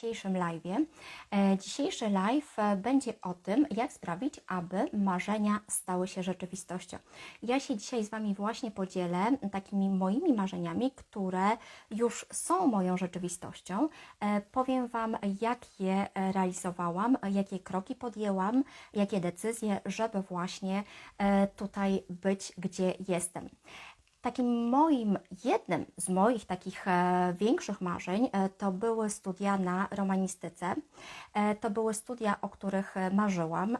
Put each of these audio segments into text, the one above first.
dzisiejszym live. E, Dzisiejszy live e, będzie o tym, jak sprawić, aby marzenia stały się rzeczywistością. Ja się dzisiaj z Wami właśnie podzielę takimi moimi marzeniami, które już są moją rzeczywistością. E, Powiem Wam, jak je realizowałam, jakie kroki podjęłam, jakie decyzje, żeby właśnie tutaj być, gdzie jestem. Takim moim, jednym z moich takich e, większych marzeń e, to były studia na romanistyce. E, to były studia, o których marzyłam,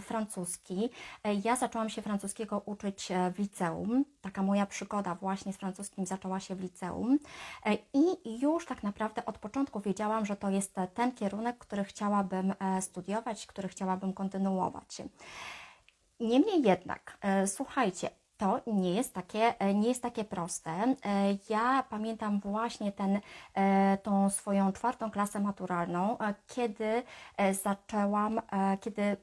francuski. Ja zaczęłam się francuskiego uczyć w liceum. Taka moja przygoda właśnie z francuskim zaczęła się w liceum. I już tak naprawdę od początku wiedziałam, że to jest ten kierunek, który chciałabym studiować, który chciałabym kontynuować. Niemniej jednak, słuchajcie, to nie jest takie, e, nie jest takie proste. E, Ja pamiętam właśnie ten, e, tą swoją czwartą klasę maturalną, kiedy zaczęłam, kiedy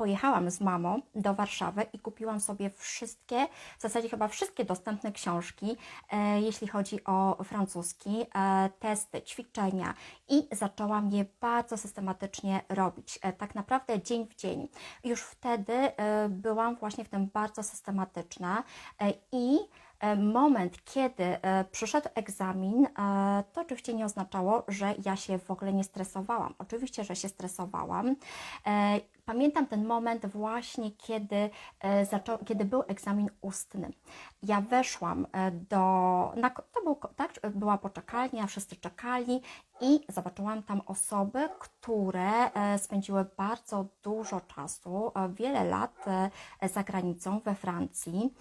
pojechałam z mamą do Warszawy i kupiłam sobie wszystkie, w zasadzie chyba wszystkie dostępne książki, e, jeśli chodzi o francuski, e, testy, ćwiczenia i zaczęłam je bardzo systematycznie robić. E, tak naprawdę dzień w dzień. Już wtedy byłam właśnie w tym bardzo systematyczna i moment, kiedy przyszedł egzamin, to oczywiście nie oznaczało, że ja się w ogóle nie stresowałam. Oczywiście, że się stresowałam. Pamiętam ten moment właśnie, kiedy, e, zaczą, kiedy był egzamin ustny. Ja weszłam e, do, na, to był, tak, była poczekalnia, wszyscy czekali i zobaczyłam tam osoby, które spędziły bardzo dużo czasu, wiele lat za granicą we Francji.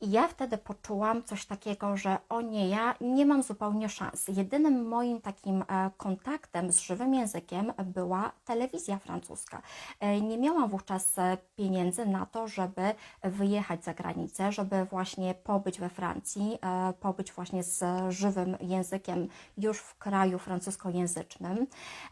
I ja wtedy poczułam coś takiego, że o nie, ja nie mam zupełnie szans. Jedynym moim takim e, kontaktem z żywym językiem była telewizja francuska. E, Nie miałam wówczas e, pieniędzy na to, żeby wyjechać za granicę, żeby właśnie pobyć we Francji, pobyć właśnie z żywym językiem już w kraju francuskojęzycznym.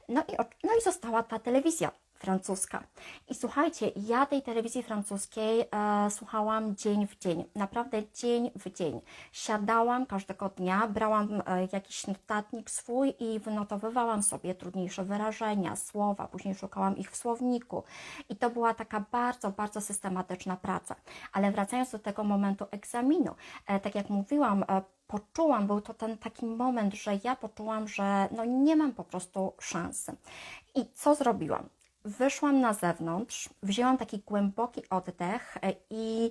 No i, no i została ta telewizja francuska. I słuchajcie, ja tej telewizji francuskiej e, słuchałam dzień w dzień, naprawdę dzień w dzień. Siadałam każdego dnia, brałam e, jakiś notatnik swój i wynotowywałam sobie trudniejsze wyrażenia, słowa, później szukałam ich w słowniku. I to była taka bardzo, bardzo systematyczna praca. Ale wracając do tego momentu egzaminu, e, tak jak mówiłam, e, poczułam, był to ten taki moment, że ja poczułam, że no nie mam po prostu szansy. I co zrobiłam? Wyszłam na zewnątrz, wzięłam taki głęboki oddech e, i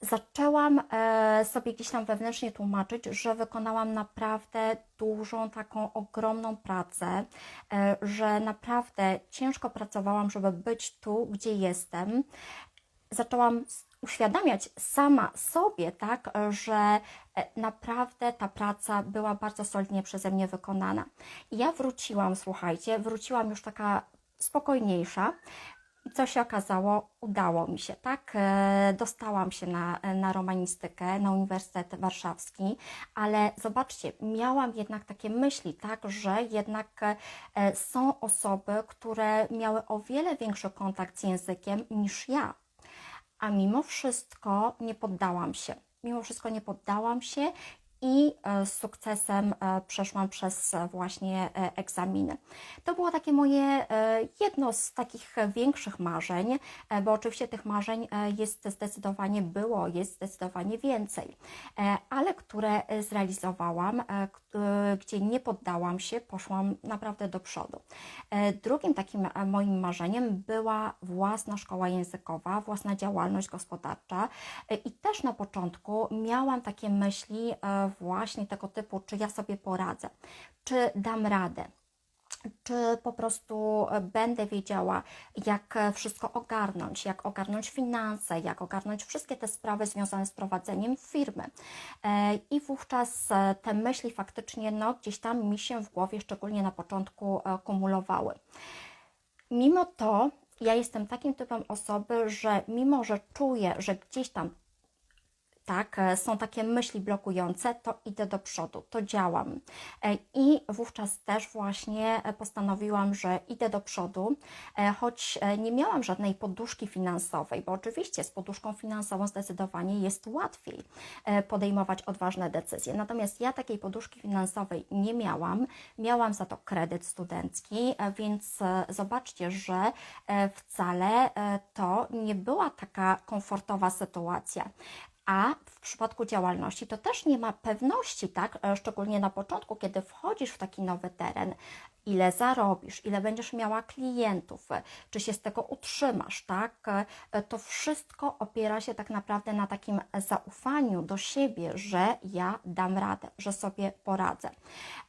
zaczęłam e, sobie gdzieś tam wewnętrznie tłumaczyć, że wykonałam naprawdę dużą, taką ogromną pracę, e, że naprawdę ciężko pracowałam, żeby być tu, gdzie jestem. Zaczęłam uświadamiać sama sobie, tak, że naprawdę ta praca była bardzo solidnie przeze mnie wykonana. I ja wróciłam, słuchajcie, wróciłam już taka spokojniejsza. I co się okazało? Udało mi się, tak? E, Dostałam się na, na romanistykę, na Uniwersytet Warszawski, ale zobaczcie, miałam jednak takie myśli, tak, że jednak e, są osoby, które miały o wiele większy kontakt z językiem niż ja a mimo wszystko nie poddałam się. Mimo wszystko nie poddałam się i e, z sukcesem e, przeszłam przez e, właśnie egzaminy. To było takie moje jedno z takich większych marzeń, bo oczywiście tych marzeń jest zdecydowanie było, jest zdecydowanie więcej, ale które zrealizowałam, gdzie nie poddałam się, poszłam naprawdę do przodu. Drugim takim moim marzeniem była własna szkoła językowa, własna działalność gospodarcza i też na początku miałam takie myśli właśnie tego typu, czy ja sobie poradzę, czy dam radę czy po prostu będę wiedziała, jak wszystko ogarnąć, jak ogarnąć finanse, jak ogarnąć wszystkie te sprawy związane z prowadzeniem firmy. E, I wówczas e, te myśli faktycznie no, gdzieś tam mi się w głowie, szczególnie na początku, e, kumulowały. Mimo to ja jestem takim typem osoby, że mimo, że czuję, że gdzieś tam tak, e, są takie myśli blokujące, to idę do przodu, to działam. E, I wówczas też właśnie e, postanowiłam, że idę do przodu, choć nie miałam żadnej poduszki finansowej, bo oczywiście z poduszką finansową zdecydowanie jest łatwiej podejmować odważne decyzje. Natomiast ja takiej poduszki finansowej nie miałam, miałam za to kredyt studencki, więc zobaczcie, że wcale to nie była taka komfortowa sytuacja. A w przypadku działalności to też nie ma pewności, tak? E, szczególnie na początku, kiedy wchodzisz w taki nowy teren, ile zarobisz, ile będziesz miała klientów, czy się z tego utrzymasz, tak? To wszystko opiera się tak naprawdę na takim zaufaniu do siebie, że ja dam radę, że sobie poradzę.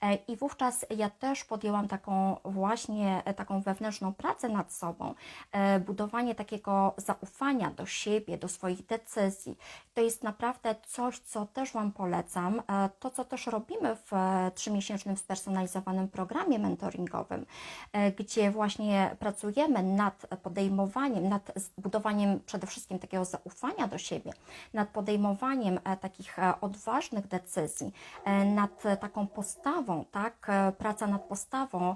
E, I wówczas ja też podjęłam taką właśnie e, taką wewnętrzną pracę nad sobą, e, budowanie takiego zaufania do siebie, do swoich decyzji. To jest naprawdę coś, co też Wam polecam. To, co też robimy w trzymiesięcznym spersonalizowanym programie mentoringowym, mentoringowym, e, gdzie właśnie pracujemy nad podejmowaniem, nad budowaniem przede wszystkim takiego zaufania do siebie, nad podejmowaniem e, takich e, odważnych decyzji, nad taką postawą, tak, praca nad postawą,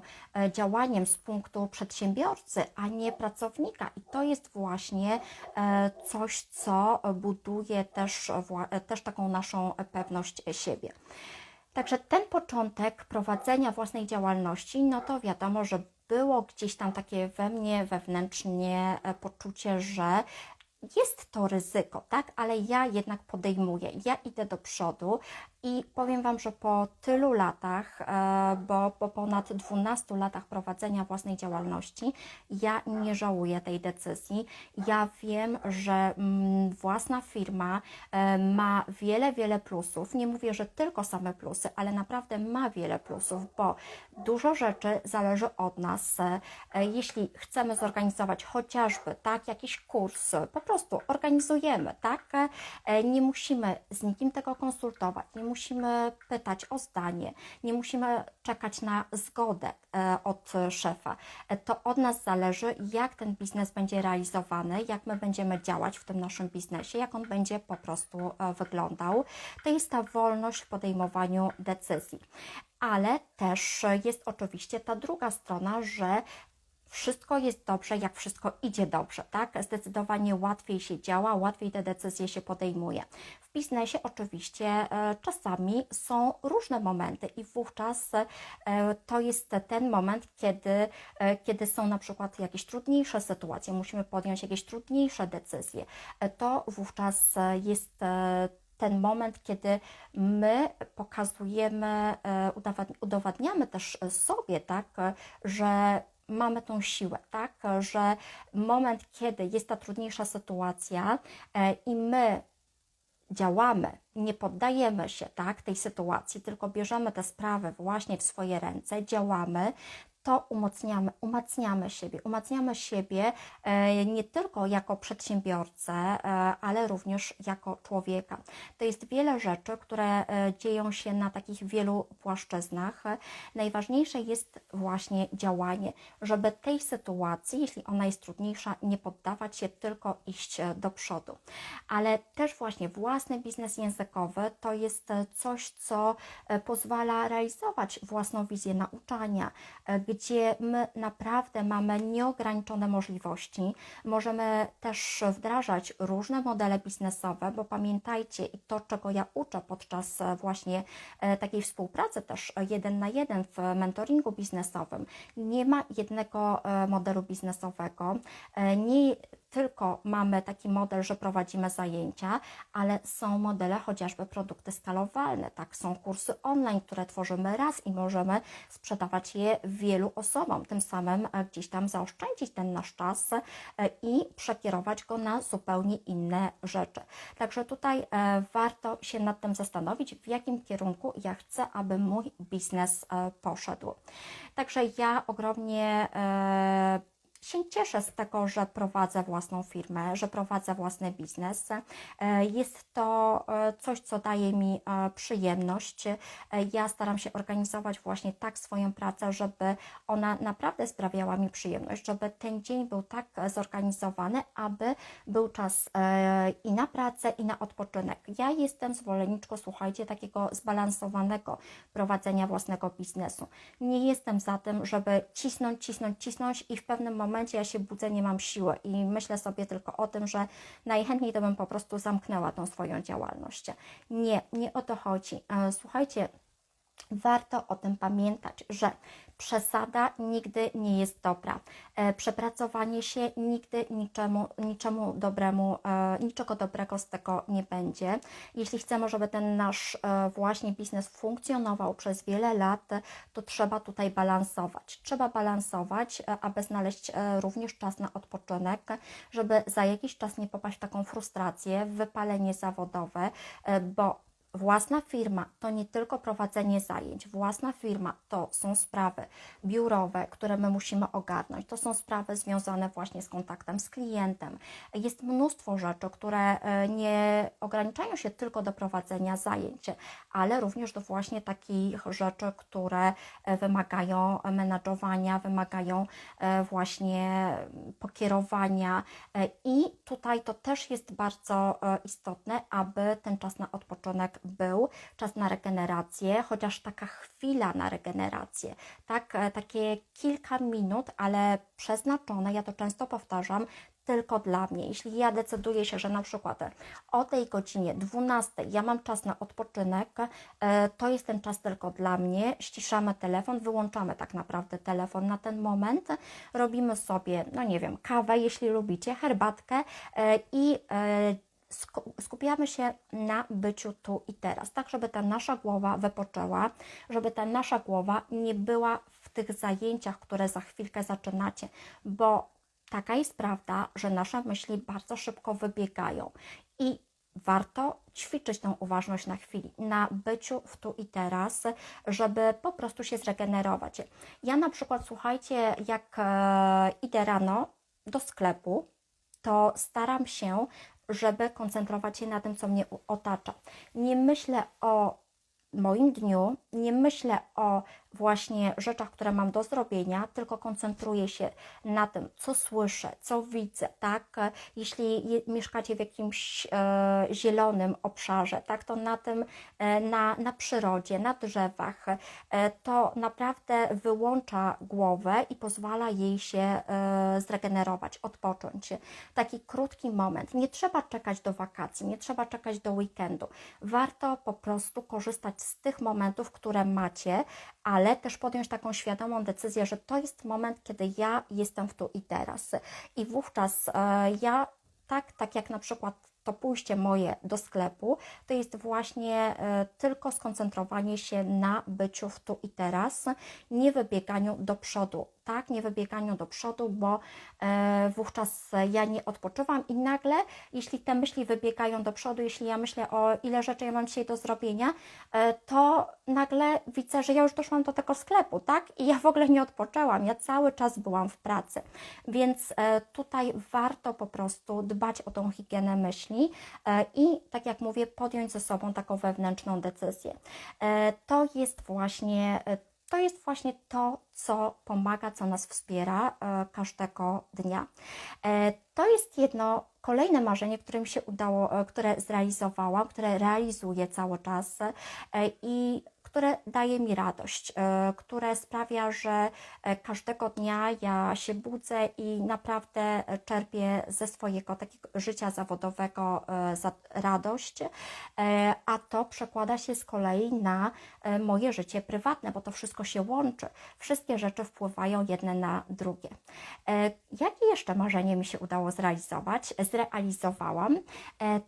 działaniem z punktu przedsiębiorcy, a nie pracownika. I to jest właśnie coś, co buduje też, też taką naszą pewność siebie. Także ten początek prowadzenia własnej działalności, no to wiadomo, że było gdzieś tam takie we mnie wewnętrznie e, poczucie, że jest to ryzyko, tak, ale ja jednak podejmuję, ja idę do przodu i powiem Wam, że po tylu latach, e, bo po ponad 12 latach prowadzenia własnej działalności, ja nie żałuję tej decyzji. Ja wiem, że mm, własna firma e, ma wiele, wiele plusów. Nie mówię, że tylko same plusy, ale naprawdę ma wiele plusów, bo dużo rzeczy zależy od nas. E, jeśli chcemy zorganizować chociażby tak jakiś kurs, po prostu organizujemy, tak? Nie musimy z nikim tego konsultować, nie musimy pytać o zdanie, nie musimy czekać na zgodę e, od szefa. E, to od nas zależy, jak ten biznes będzie realizowany, jak my będziemy działać w tym naszym biznesie, jak on będzie po prostu e, wyglądał. To jest ta wolność w podejmowaniu decyzji ale też jest oczywiście ta druga strona, że wszystko jest dobrze, jak wszystko idzie dobrze, tak? Zdecydowanie łatwiej się działa, łatwiej te decyzje się podejmuje. W biznesie oczywiście e, czasami są różne momenty i wówczas e, to jest ten moment, kiedy, e, kiedy są na przykład jakieś trudniejsze sytuacje, musimy podjąć jakieś trudniejsze decyzje. To wówczas jest ten moment, kiedy my pokazujemy, udowadniamy też sobie, tak, że mamy tą siłę, tak? Że moment, kiedy jest ta trudniejsza sytuacja e, i my działamy, nie poddajemy się tak, tej sytuacji, tylko bierzemy te sprawy właśnie w swoje ręce, działamy, to umacniamy, umacniamy siebie. Umacniamy siebie e, nie tylko jako przedsiębiorcę, e, ale również jako człowieka. To jest wiele rzeczy, które e, dzieją się na takich wielu płaszczyznach. Najważniejsze jest właśnie działanie, żeby tej sytuacji, jeśli ona jest trudniejsza, nie poddawać się, tylko iść do przodu. Ale też właśnie własny biznes językowy to jest coś, co pozwala realizować własną wizję nauczania, gdzie my naprawdę mamy nieograniczone możliwości. Możemy też wdrażać różne modele biznesowe, bo pamiętajcie i to, czego ja uczę podczas e, właśnie e, takiej współpracy też jeden na jeden w mentoringu biznesowym, nie ma jednego e, modelu biznesowego. Nie tylko mamy taki model, że prowadzimy zajęcia, ale są modele chociażby produkty skalowalne, tak, są kursy online, które tworzymy raz i możemy sprzedawać je wielu osobom, tym samym e, gdzieś tam zaoszczędzić ten nasz czas e, i przekierować go na zupełnie inne rzeczy. Także tutaj e, warto się nad tym zastanowić, w jakim kierunku ja chcę, aby mój biznes poszedł. Także ja ogromnie się cieszę z tego, że prowadzę własną firmę, że prowadzę własny biznes. E, Jest to e, coś, co daje mi e, przyjemność. Ja staram się organizować właśnie tak swoją pracę, żeby ona naprawdę sprawiała mi przyjemność, żeby ten dzień był tak zorganizowany, aby był czas i na pracę, i na odpoczynek. Ja jestem zwolenniczką, słuchajcie, takiego zbalansowanego prowadzenia własnego biznesu. Nie jestem za tym, żeby cisnąć, cisnąć, cisnąć i w pewnym momencie ja się budzę, nie mam siły i myślę sobie tylko o tym, że najchętniej to bym po prostu zamknęła tą swoją działalność. Nie, nie o to chodzi. E, Słuchajcie, warto o tym pamiętać, że przesada nigdy nie jest dobra. E, Przepracowanie się nigdy niczemu, niczemu dobremu, e, niczego dobrego z tego nie będzie. Jeśli chcemy, żeby ten nasz e, właśnie biznes funkcjonował przez wiele lat, to trzeba tutaj balansować. Trzeba balansować, aby znaleźć również czas na odpoczynek, żeby za jakiś czas nie popaść w taką frustrację, w wypalenie zawodowe, bo Własna firma to nie tylko prowadzenie zajęć, własna firma to są sprawy biurowe, które my musimy ogarnąć, to są sprawy związane właśnie z kontaktem z klientem. Jest mnóstwo rzeczy, które e, nie ograniczają się tylko do prowadzenia zajęć, ale również do właśnie takich rzeczy, które e, wymagają menadżowania, wymagają e, właśnie pokierowania i tutaj to też jest bardzo istotne, aby ten czas na odpoczynek był, czas na regenerację, chociaż taka chwila na regenerację, tak, e, takie kilka minut, ale przeznaczone, ja to często powtarzam, tylko dla mnie. Jeśli ja decyduję się, że na przykład o tej godzinie 12 ja mam czas na odpoczynek, e, to jest ten czas tylko dla mnie. Ściszamy telefon, wyłączamy tak naprawdę telefon na ten moment, robimy sobie, no nie wiem, kawę, jeśli lubicie, herbatkę e, i skupiamy się na byciu tu i teraz, tak żeby ta nasza głowa wypoczęła, żeby ta nasza głowa nie była w tych zajęciach, które za chwilkę zaczynacie, bo taka jest prawda, że nasze myśli bardzo szybko wybiegają i warto ćwiczyć tą uważność na chwili, na byciu w tu i teraz, żeby po prostu się zregenerować. Ja na przykład, słuchajcie, jak e, idę rano do sklepu, to staram się, żeby koncentrować się na tym, co mnie otacza. Nie myślę o moim dniu, nie myślę o właśnie rzeczach, które mam do zrobienia, tylko koncentruję się na tym, co słyszę, co widzę, tak? Jeśli je, mieszkacie w jakimś e, zielonym obszarze, tak, to na tym, e, na, na przyrodzie, na drzewach, e, to naprawdę wyłącza głowę i pozwala jej się e, zregenerować, odpocząć. Taki krótki moment. Nie trzeba czekać do wakacji, nie trzeba czekać do weekendu. Warto po prostu korzystać z tych momentów, które macie, ale też podjąć taką świadomą decyzję, że to jest moment, kiedy ja jestem w tu i teraz. I wówczas e, ja tak, tak jak na przykład to pójście moje do sklepu, to jest właśnie e, tylko skoncentrowanie się na byciu w tu i teraz, nie wybieganiu do przodu, tak, nie wybieganiu do przodu, bo e, wówczas ja nie odpoczywam i nagle, jeśli te myśli wybiegają do przodu, jeśli ja myślę o ile rzeczy ja mam dzisiaj do zrobienia, e, to nagle widzę, że ja już doszłam do tego sklepu, tak, i ja w ogóle nie odpoczęłam, ja cały czas byłam w pracy, więc e, tutaj warto po prostu dbać o tą higienę myśli i, tak jak mówię, podjąć ze sobą taką wewnętrzną decyzję. To jest właśnie to jest właśnie to, co pomaga, co nas wspiera e, każdego dnia. E, to jest jedno kolejne marzenie, które mi się udało, e, które zrealizowałam, które realizuję cały czas i które daje mi radość, e, które sprawia, że e, każdego dnia ja się budzę i naprawdę czerpię ze swojego takiego życia zawodowego e, radość, a to przekłada się z kolei na moje życie prywatne, bo to wszystko się łączy. Wszystkie rzeczy wpływają jedne na drugie. Jakie jeszcze marzenie mi się udało zrealizować? Zrealizowałam.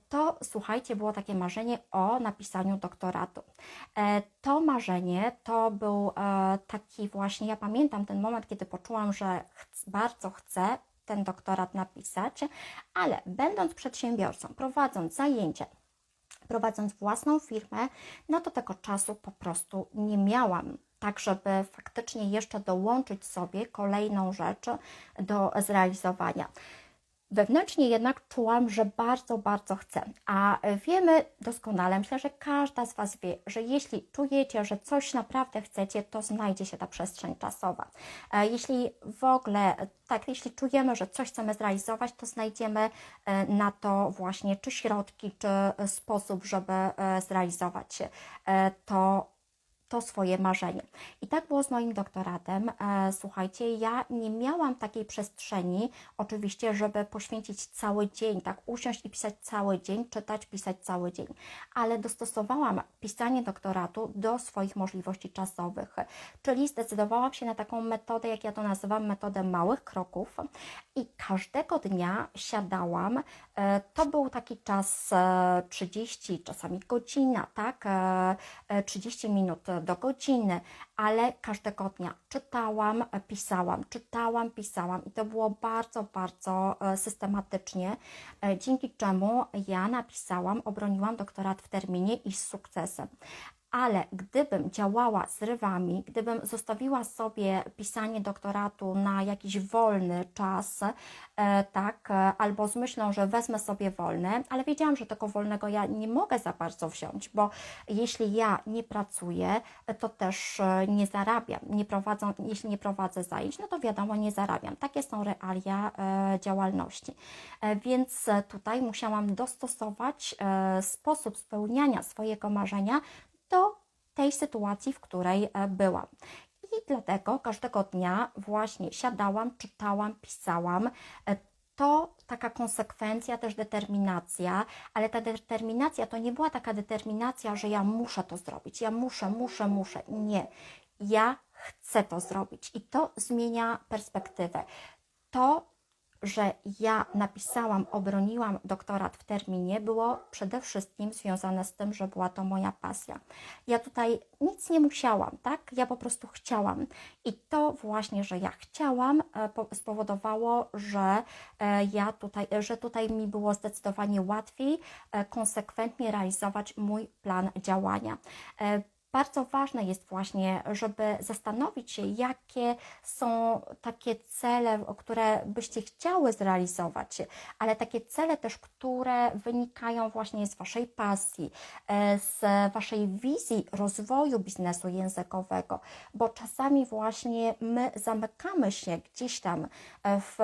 To słuchajcie, było takie marzenie o napisaniu doktoratu. E, To marzenie to był e, taki właśnie, ja pamiętam ten moment, kiedy poczułam, że bardzo chcę ten doktorat napisać, ale będąc przedsiębiorcą, prowadząc zajęcia, prowadząc własną firmę, no to tego czasu po prostu nie miałam. tak żeby faktycznie jeszcze dołączyć sobie kolejną rzecz do zrealizowania. Wewnętrznie jednak czułam, że bardzo, bardzo chcę. A wiemy doskonale, myślę, że każda z Was wie, że jeśli czujecie, że coś naprawdę chcecie, to znajdzie się ta przestrzeń czasowa. E, Jeśli w ogóle, tak, jeśli czujemy, że coś chcemy zrealizować, to znajdziemy e, na to właśnie czy środki, czy sposób, żeby e, zrealizować e, to to swoje marzenie. I tak było z moim doktoratem. E, Słuchajcie, ja nie miałam takiej przestrzeni, oczywiście, żeby poświęcić cały dzień, tak usiąść i pisać cały dzień, czytać, pisać cały dzień, ale dostosowałam pisanie doktoratu do swoich możliwości czasowych, czyli zdecydowałam się na taką metodę, jak ja to nazywam, metodę małych kroków i każdego dnia siadałam. e, To był taki czas e, 30, czasami godzina, tak? e, e, 30 minut do godziny, ale każdego dnia czytałam, pisałam, czytałam, pisałam i to było bardzo, bardzo e, systematycznie, e, dzięki czemu ja napisałam, obroniłam doktorat w terminie i z sukcesem. Ale gdybym działała z rywami, gdybym zostawiła sobie pisanie doktoratu na jakiś wolny czas, e, tak, e, albo z myślą, że wezmę sobie wolne, ale wiedziałam, że tego wolnego ja nie mogę za bardzo wziąć, bo jeśli ja nie pracuję, e, to też nie zarabiam. Nie prowadzą, jeśli nie prowadzę zajęć, no to wiadomo, nie zarabiam. Takie są realia działalności. Więc tutaj musiałam dostosować sposób spełniania swojego marzenia do tej sytuacji, w której e, byłam. I dlatego każdego dnia właśnie siadałam, czytałam, pisałam. E, To taka konsekwencja, też determinacja, ale ta determinacja to nie była taka determinacja, że ja muszę to zrobić, ja muszę, muszę, muszę. Nie. Ja chcę to zrobić i to zmienia perspektywę. To że ja napisałam, obroniłam doktorat w terminie, było przede wszystkim związane z tym, że była to moja pasja. Ja tutaj nic nie musiałam, tak? Ja po prostu chciałam. I to właśnie, że ja chciałam, e, po- spowodowało, że e, ja tutaj, że tutaj mi było zdecydowanie łatwiej e, konsekwentnie realizować mój plan działania. Bardzo ważne jest właśnie, żeby zastanowić się, jakie są takie cele, które byście chciały zrealizować, ale takie cele też, które wynikają właśnie z Waszej pasji, e, z Waszej wizji rozwoju biznesu językowego, bo czasami właśnie my zamykamy się gdzieś tam e, w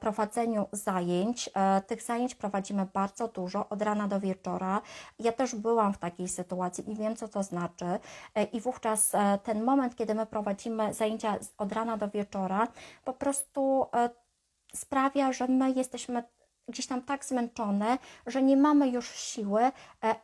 prowadzeniu zajęć. E, Tych zajęć prowadzimy bardzo dużo, od rana do wieczora. Ja też byłam w takiej sytuacji i wiem, co to znaczy. E, I wówczas e, ten moment, kiedy my prowadzimy zajęcia od rana do wieczora, po prostu e, sprawia, że my jesteśmy gdzieś tam tak zmęczone, że nie mamy już siły,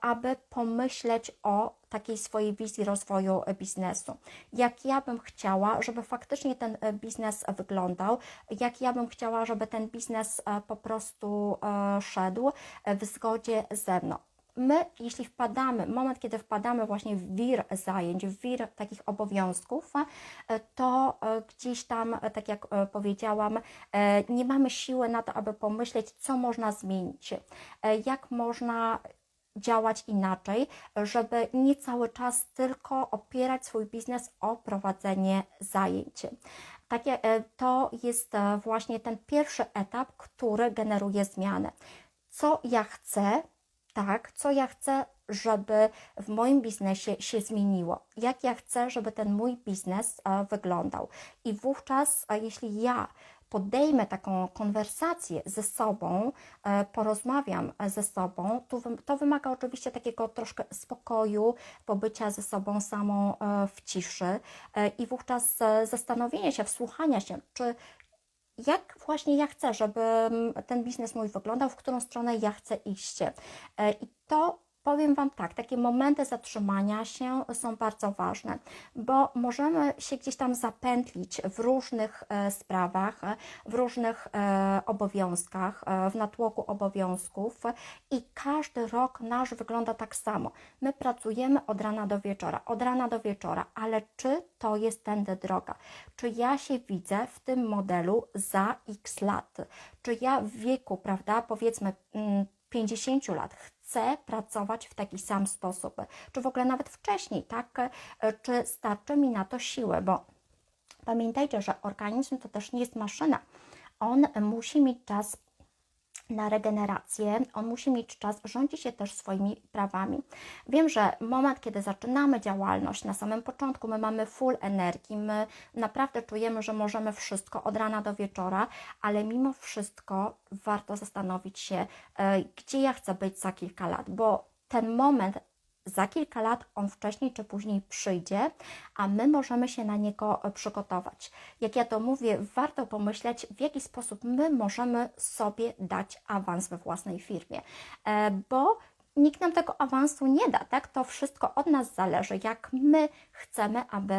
aby pomyśleć o takiej swojej wizji rozwoju biznesu. Jak ja bym chciała, żeby faktycznie ten biznes wyglądał, jak ja bym chciała, żeby ten biznes po prostu szedł w zgodzie ze mną my, jeśli wpadamy, moment, kiedy wpadamy właśnie w wir zajęć, w wir takich obowiązków, e, to e, gdzieś tam, e, tak jak powiedziałam, nie mamy siły na to, aby pomyśleć, co można zmienić, jak można działać inaczej, żeby nie cały czas tylko opierać swój biznes o prowadzenie zajęć. Takie, to jest właśnie ten pierwszy etap, który generuje zmianę. Co ja chcę, tak, co ja chcę, żeby w moim biznesie się zmieniło, jak ja chcę, żeby ten mój biznes e, wyglądał. I wówczas, e, jeśli ja podejmę taką konwersację ze sobą, e, porozmawiam ze sobą, to, wym- to wymaga oczywiście takiego troszkę spokoju, pobycia ze sobą samą w ciszy i wówczas zastanowienia się, wsłuchania się, czy jak właśnie ja chcę, żeby mm, ten biznes mój wyglądał, w którą stronę ja chcę iść. E, I to powiem Wam tak, takie momenty zatrzymania się są bardzo ważne, bo możemy się gdzieś tam zapętlić w różnych e, sprawach, w różnych e, obowiązkach, e, w natłoku obowiązków i każdy rok nasz wygląda tak samo. My pracujemy od rana do wieczora, od rana do wieczora, ale czy to jest tędy droga? Czy ja się widzę w tym modelu za x lat? Czy ja w wieku, prawda, powiedzmy mm, 50 lat chce pracować w taki sam sposób, czy w ogóle nawet wcześniej, tak? E, Czy starczy mi na to siły, bo pamiętajcie, że organizm to też nie jest maszyna. On musi mieć czas na regenerację, on musi mieć czas, rządzi się też swoimi prawami. Wiem, że moment, kiedy zaczynamy działalność, na samym początku my mamy full energii, my naprawdę czujemy, że możemy wszystko od rana do wieczora, ale mimo wszystko warto zastanowić się, e, gdzie ja chcę być za kilka lat, bo ten moment za kilka lat on wcześniej czy później przyjdzie, a my możemy się na niego e, przygotować. Jak ja to mówię, warto pomyśleć, w jaki sposób my możemy sobie dać awans we własnej firmie, E, bo nikt nam tego awansu nie da, tak? To wszystko od nas zależy, jak my chcemy, aby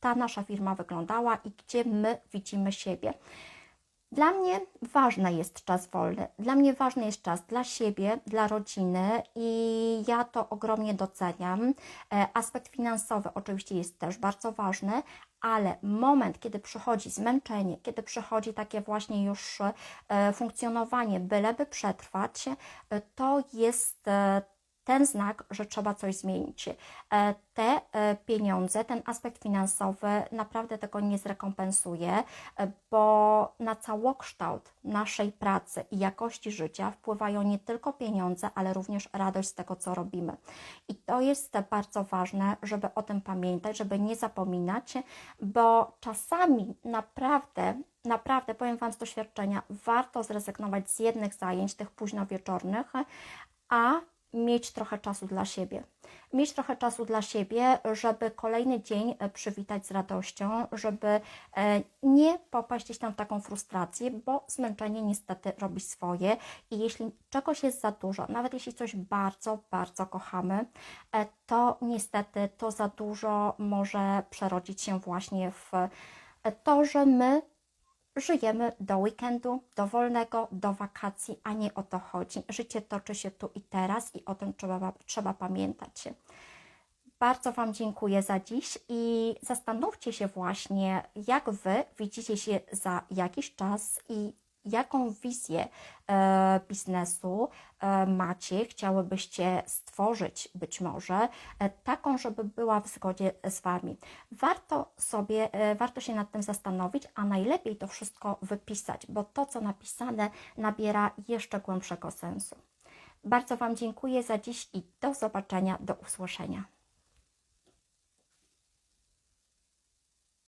ta nasza firma wyglądała i gdzie my widzimy siebie. Dla mnie ważny jest czas wolny. Dla mnie ważny jest czas dla siebie, dla rodziny i ja to ogromnie doceniam. E, Aspekt finansowy oczywiście jest też bardzo ważny, ale moment, kiedy przychodzi zmęczenie, kiedy przychodzi takie właśnie już e, funkcjonowanie, byleby przetrwać, e, to jest ten znak, że trzeba coś zmienić. E, Te e, pieniądze, ten aspekt finansowy naprawdę tego nie zrekompensuje, e, bo na całokształt naszej pracy i jakości życia wpływają nie tylko pieniądze, ale również radość z tego, co robimy. I to jest bardzo ważne, żeby o tym pamiętać, żeby nie zapominać, bo czasami naprawdę Naprawdę, powiem Wam z doświadczenia, warto zrezygnować z jednych zajęć, tych późno wieczornych, a mieć trochę czasu dla siebie. Mieć trochę czasu dla siebie, żeby kolejny dzień e, przywitać z radością, żeby e, nie popaść gdzieś tam w taką frustrację, bo zmęczenie niestety robi swoje i jeśli czegoś jest za dużo, nawet jeśli coś bardzo, bardzo kochamy, e, to niestety to za dużo może przerodzić się właśnie w to, że my żyjemy do weekendu, do wolnego, do wakacji, a nie o to chodzi. Życie toczy się tu i teraz i o tym trzeba, trzeba pamiętać. Bardzo Wam dziękuję za dziś i zastanówcie się właśnie, jak Wy widzicie się za jakiś czas i jaką wizję e, biznesu e, macie, chciałybyście stworzyć być może, e, taką, żeby była w zgodzie z Wami. Warto sobie, e, warto się nad tym zastanowić, a najlepiej to wszystko wypisać, bo to, co napisane, nabiera jeszcze głębszego sensu. Bardzo Wam dziękuję za dziś i do zobaczenia, do usłyszenia.